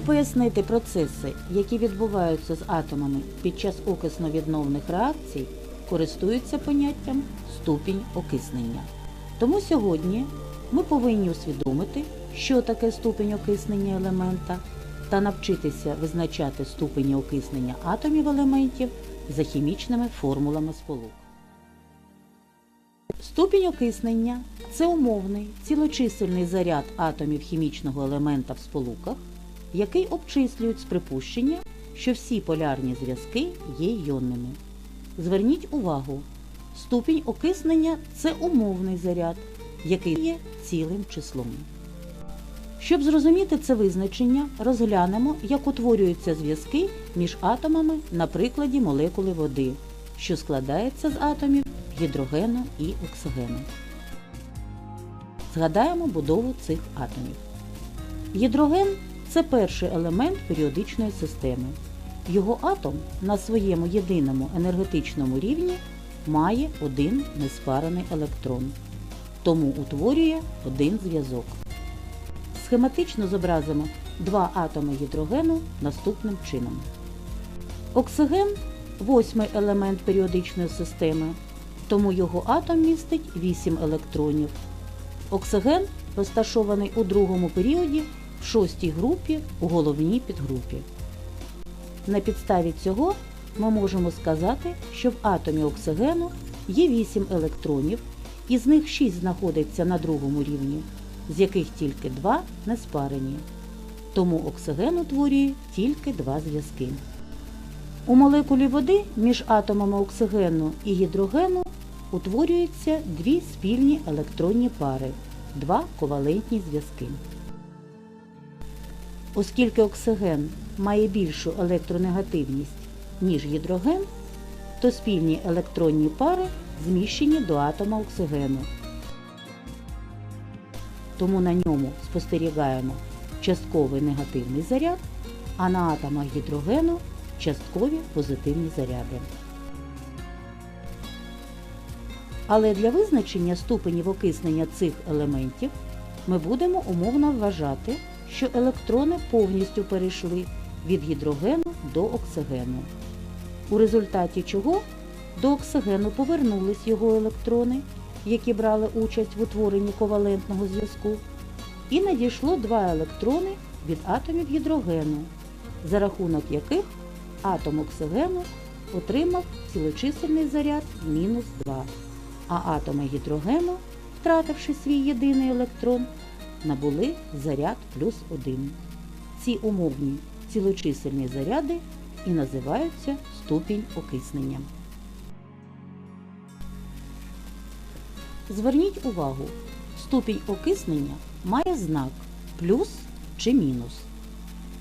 пояснити процеси, які відбуваються з атомами під час окисно-відновних реакцій, користуються поняттям ступінь окиснення. Тому сьогодні ми повинні усвідомити, що таке ступінь окиснення елемента, та навчитися визначати ступені окиснення атомів елементів за хімічними формулами сполук. Ступінь окиснення це умовний цілочисельний заряд атомів хімічного елемента в сполуках, який обчислюють з припущення, що всі полярні зв'язки є йонними. Зверніть увагу, ступінь окиснення це умовний заряд, який є цілим числом. Щоб зрозуміти це визначення, розглянемо, як утворюються зв'язки між атомами на прикладі молекули води, що складається з атомів гідрогену і оксигену. Згадаємо будову цих атомів. Гідроген це перший елемент періодичної системи. Його атом на своєму єдиному енергетичному рівні має один неспарений електрон, тому утворює один зв'язок. Схематично зобразимо два атоми гідрогену наступним чином. Оксиген восьмий елемент періодичної системи, тому його атом містить 8 електронів. Оксиген розташований у другому періоді в шостій групі у головній підгрупі. На підставі цього ми можемо сказати, що в атомі оксигену є 8 електронів, із них 6 знаходиться на другому рівні, з яких тільки 2 не спарені. Тому оксиген утворює тільки два зв'язки. У молекулі води між атомами оксигену і гідрогену утворюються дві спільні електронні пари, два ковалентні зв'язки. Оскільки оксиген має більшу електронегативність, ніж гідроген, то спільні електронні пари зміщені до атома оксигену. Тому на ньому спостерігаємо частковий негативний заряд, а на атомах гідрогену часткові позитивні заряди. Але для визначення ступенів окиснення цих елементів ми будемо умовно вважати, що електрони повністю перейшли від гідрогену до оксигену. У результаті чого до оксигену повернулись його електрони, які брали участь в утворенні ковалентного зв'язку, і надійшло два електрони від атомів гідрогену, за рахунок яких атом оксигену отримав цілочисельний заряд мінус 2, а атоми гідрогену, втративши свій єдиний електрон, набули заряд плюс 1. Ці умовні цілочисельні заряди і називаються ступінь окиснення. Зверніть увагу, ступінь окиснення має знак плюс чи мінус.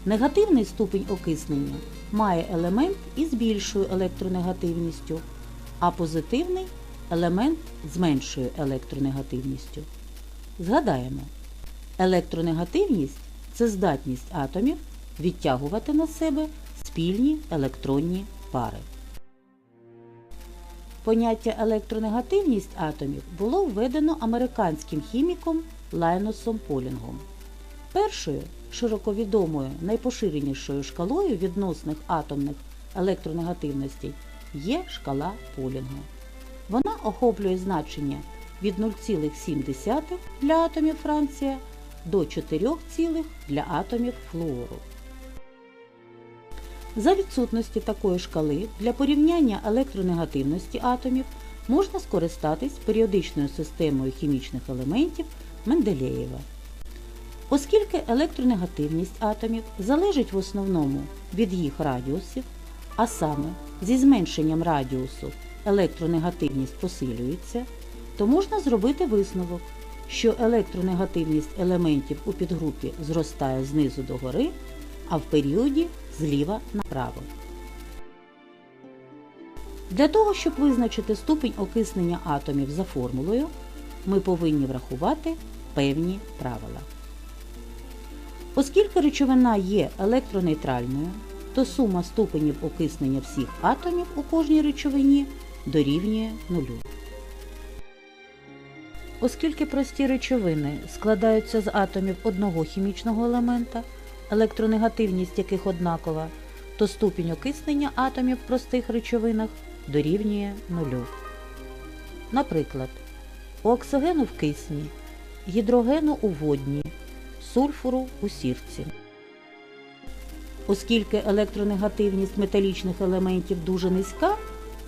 Негативний ступінь окиснення має елемент із більшою електронегативністю, а позитивний елемент з меншою електронегативністю. Згадаємо, електронегативність це здатність атомів відтягувати на себе спільні електронні пари. Поняття електронегативність атомів було введено американським хіміком Лайносом Полінгом. Першою широко відомою найпоширенішою шкалою відносних атомних електронегативностей є шкала Полінга. Вона охоплює значення від 0,7 для атомів Франція до 4, для атомів флуору. За відсутності такої шкали для порівняння електронегативності атомів можна скористатись періодичною системою хімічних елементів Менделєєва. Оскільки електронегативність атомів залежить в основному від їх радіусів, а саме зі зменшенням радіусу електронегативність посилюється, то можна зробити висновок, що електронегативність елементів у підгрупі зростає знизу до гори, а в періоді зліва направо. Для того, щоб визначити ступінь окиснення атомів за формулою, ми повинні врахувати певні правила. Оскільки речовина є електронейтральною, то сума ступенів окиснення всіх атомів у кожній речовині дорівнює нулю. Оскільки прості речовини складаються з атомів одного хімічного елемента, електронегативність яких однакова, то ступінь окиснення атомів в простих речовинах дорівнює нулю. Наприклад, у оксигену в кисні, гідрогену у водні, сульфуру у сірці. Оскільки електронегативність металічних елементів дуже низька,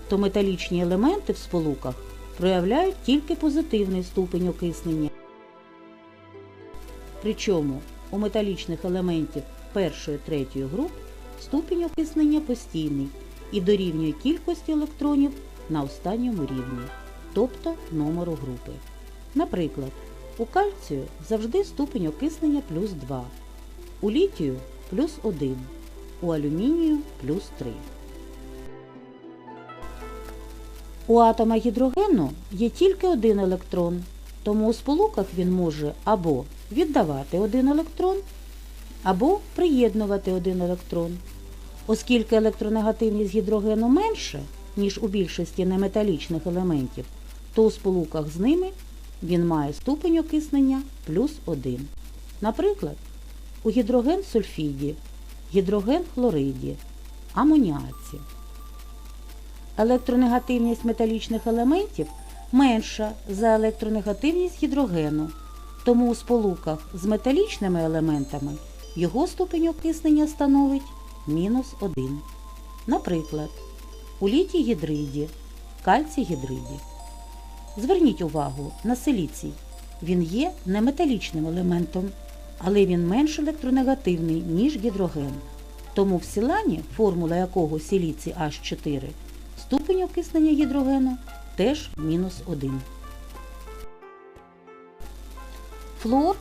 то металічні елементи в сполуках проявляють тільки позитивний ступень окиснення. Причому у металічних елементів першої третьої груп ступінь окиснення постійний і дорівнює кількості електронів на останньому рівні, тобто номеру групи. Наприклад, у кальцію завжди ступінь окиснення плюс 2, у літію плюс 1, у алюмінію плюс 3. У атома гідрогену є тільки один електрон, тому у сполуках він може або віддавати один електрон, або приєднувати один електрон. Оскільки електронегативність гідрогену менша, ніж у більшості неметалічних елементів, то у сполуках з ними він має ступень окиснення плюс 1. Наприклад, у гідроген сульфіді, гідроген хлориді, амоніаці. Електронегативність металічних елементів менша за електронегативність гідрогену, тому у сполуках з металічними елементами його ступень окиснення становить мінус 1. Наприклад, у літій гідриді, кальцій гідриді. Зверніть увагу на силіцій. Він є неметалічним елементом, але він менш електронегативний, ніж гідроген. Тому в сілані, формула якого силіцій H4, ступень окиснення гідрогену теж мінус 1. Флуор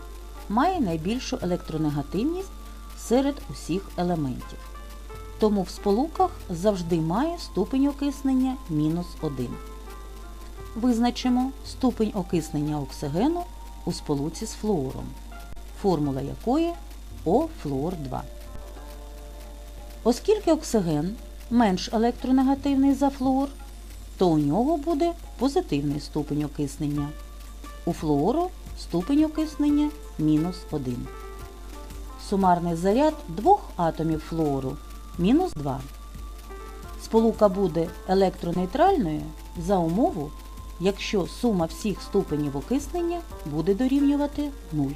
має найбільшу електронегативність серед усіх елементів. Тому в сполуках завжди має ступень окиснення мінус 1. Визначимо ступень окиснення оксигену у сполуці з флуором, формула якої О-флуор-2. Оскільки оксиген менш електронегативний за флуор, то у нього буде позитивний ступень окиснення. У флуору ступень окиснення мінус 1. Сумарний заряд двох атомів флуору мінус 2. Сполука буде електронейтральною за умову, якщо сума всіх ступенів окиснення буде дорівнювати 0.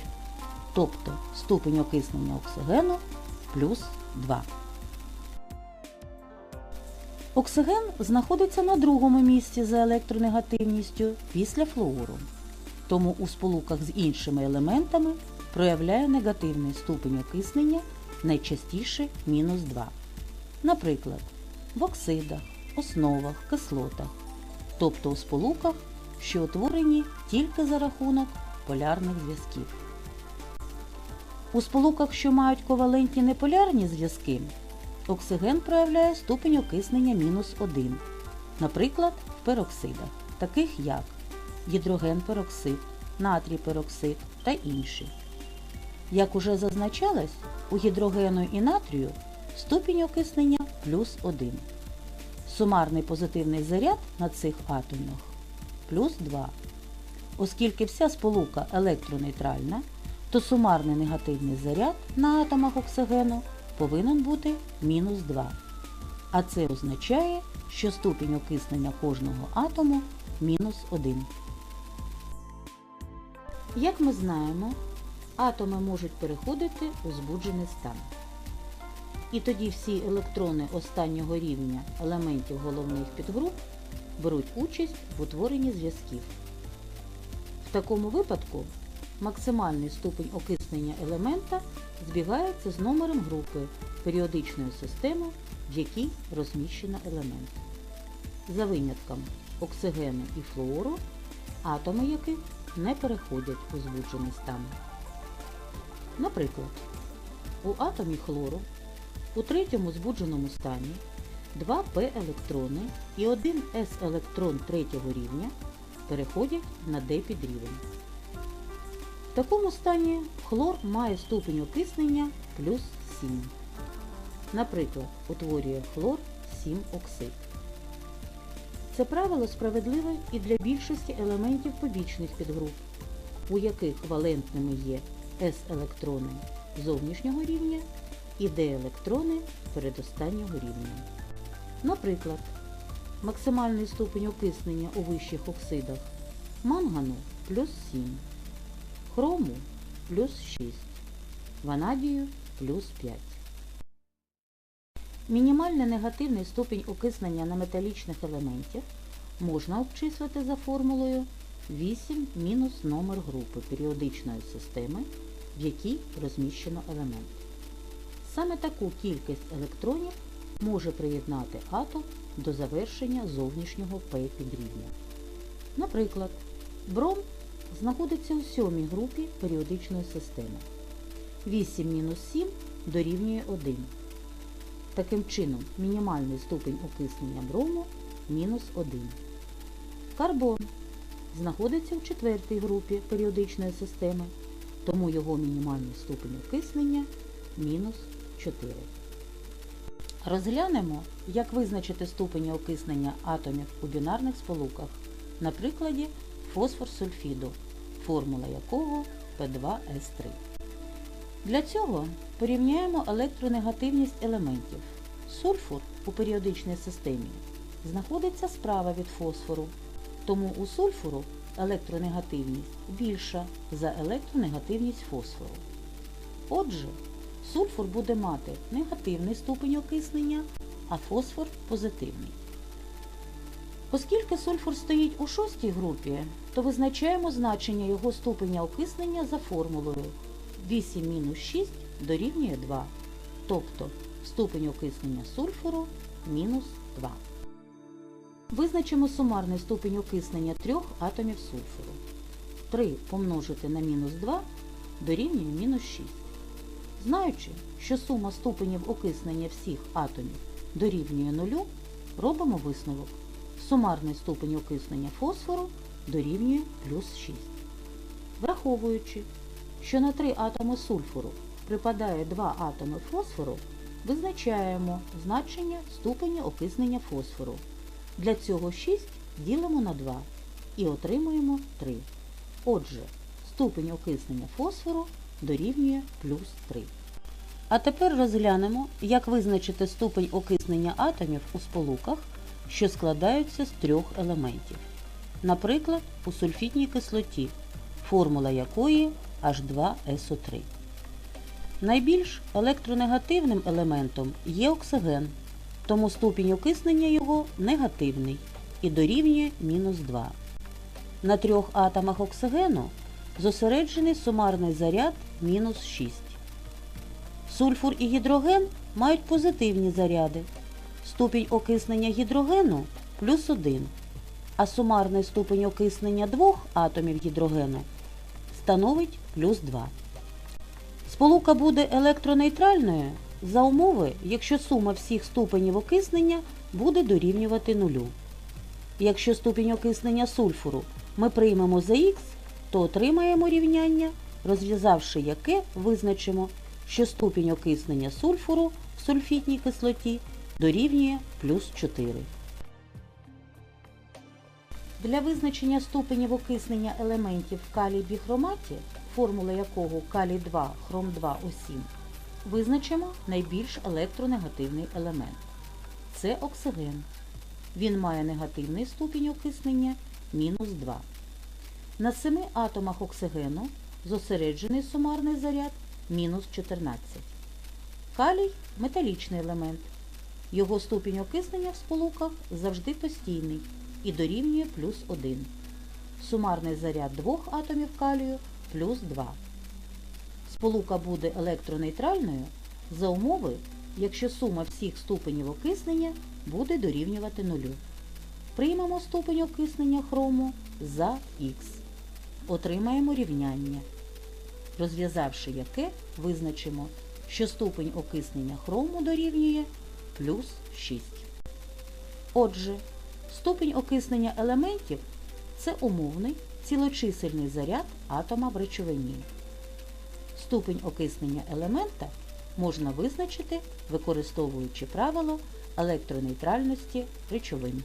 Тобто ступень окиснення оксигену плюс 2. Оксиген знаходиться на другому місці за електронегативністю після флуору. Тому у сполуках з іншими елементами проявляє негативний ступень окиснення найчастіше мінус 2. Наприклад, в оксидах, основах, кислотах, тобто у сполуках, що утворені тільки за рахунок полярних зв'язків. У сполуках, що мають ковалентні неполярні зв'язки, оксиген проявляє ступень окиснення мінус 1, наприклад, в пероксидах, таких як гідроген-пероксид, натрій-пероксид та інші. Як уже зазначалось, у гідрогену і натрію ступінь окиснення плюс 1. Сумарний позитивний заряд на цих атомах плюс 2. Оскільки вся сполука електронейтральна, то сумарний негативний заряд на атомах оксигену повинен бути мінус 2. А це означає, що ступінь окиснення кожного атому мінус 1. Як ми знаємо, атоми можуть переходити у збуджений стан. І тоді всі електрони останнього рівня елементів головних підгруп беруть участь в утворенні зв'язків. В такому випадку максимальний ступень окиснення елемента збігається з номером групи періодичної системи, в якій розміщено елемент. За винятком оксигену і флуору, атоми яких не переходять у збуджений стан. Наприклад, у атомі хлору у третьому збудженому стані 2 П електрони і 1 С електрон третього рівня переходять на Д підрівень. В такому стані хлор має ступень окиснення плюс 7. Наприклад, утворює хлор 7 оксид. Це правило справедливе і для більшості елементів побічних підгруп, у яких валентними є С електрони зовнішнього рівня і d-електрони передостаннього рівня. Наприклад, максимальний ступень окиснення у вищих оксидах мангану плюс 7, хрому плюс 6, ванадію плюс 5. Мінімальний негативний ступінь окиснення неметалічних елементів можна обчислити за формулою 8 мінус номер групи періодичної системи, в якій розміщено елемент. Саме таку кількість електронів може приєднати атом до завершення зовнішнього П підрівня. Наприклад, бром знаходиться у сьомій групі періодичної системи. 8 мінус 7 дорівнює 1. Таким чином, мінімальний ступень окиснення брому мінус 1. Карбон знаходиться в четвертій групі періодичної системи, тому його мінімальний ступень окиснення мінус 4. Розглянемо, як визначити ступені окиснення атомів у бінарних сполуках на прикладі фосфор-сульфіду, формула якого P2S3. Для цього порівняємо електронегативність елементів. Сульфур у періодичній системі знаходиться справа від фосфору, тому у сульфуру електронегативність більша за електронегативність фосфору. Отже, сульфур буде мати негативний ступень окиснення, а фосфор позитивний. Оскільки сульфур стоїть у шостій групі, то визначаємо значення його ступеня окиснення за формулою 8-6 дорівнює 2, тобто ступень окиснення сульфуру мінус 2. Визначимо сумарний ступень окиснення трьох атомів сульфуру. 3 помножити на мінус 2 дорівнює мінус 6. Знаючи, що сума ступенів окиснення всіх атомів дорівнює 0, робимо висновок. Сумарний ступень окиснення фосфору дорівнює плюс 6. Враховуючи, що на 3 атоми сульфуру припадає 2 атоми фосфору, визначаємо значення ступеня окиснення фосфору. Для цього 6 ділимо на 2 і отримуємо 3. Отже, ступень окиснення фосфору дорівнює плюс 3. А тепер розглянемо, як визначити ступень окиснення атомів у сполуках, що складаються з трьох елементів. Наприклад, у сульфітній кислоті, формула якої H2SO3. Найбільш електронегативним елементом є оксиген, тому ступінь окиснення його негативний і дорівнює мінус 2. На трьох атомах оксигену зосереджений сумарний заряд мінус 6. Сульфур і гідроген мають позитивні заряди. Ступінь окиснення гідрогену плюс 1, а сумарний ступень окиснення двох атомів гідрогену становить плюс 2. Сполука буде електронейтральною за умови, якщо сума всіх ступенів окиснення буде дорівнювати нулю. Якщо ступінь окиснення сульфуру ми приймемо за х, то отримаємо рівняння, розв'язавши яке визначимо, що ступінь окиснення сульфуру в сульфітній кислоті дорівнює плюс 4. Для визначення ступенів окиснення елементів калій біхроматі, формула якого калій 2 хром 2 О7, визначимо найбільш електронегативний елемент. Це оксиген. Він має негативний ступінь окиснення мінус 2. На 7 атомах оксигену зосереджений сумарний заряд мінус 14. Калій металічний елемент. Його ступінь окиснення в сполуках завжди постійний і дорівнює плюс 1. Сумарний заряд двох атомів калію плюс 2. Сполука буде електронейтральною за умови, якщо сума всіх ступенів окиснення буде дорівнювати нулю. Приймемо ступень окиснення хрому за х. Отримаємо рівняння, розв'язавши яке визначимо, що ступень окиснення хрому дорівнює плюс 6. Отже, ступінь окиснення елементів це умовний цілочисельний заряд атома в речовині. Ступень окиснення елемента можна визначити, використовуючи правило електронейтральності речовин.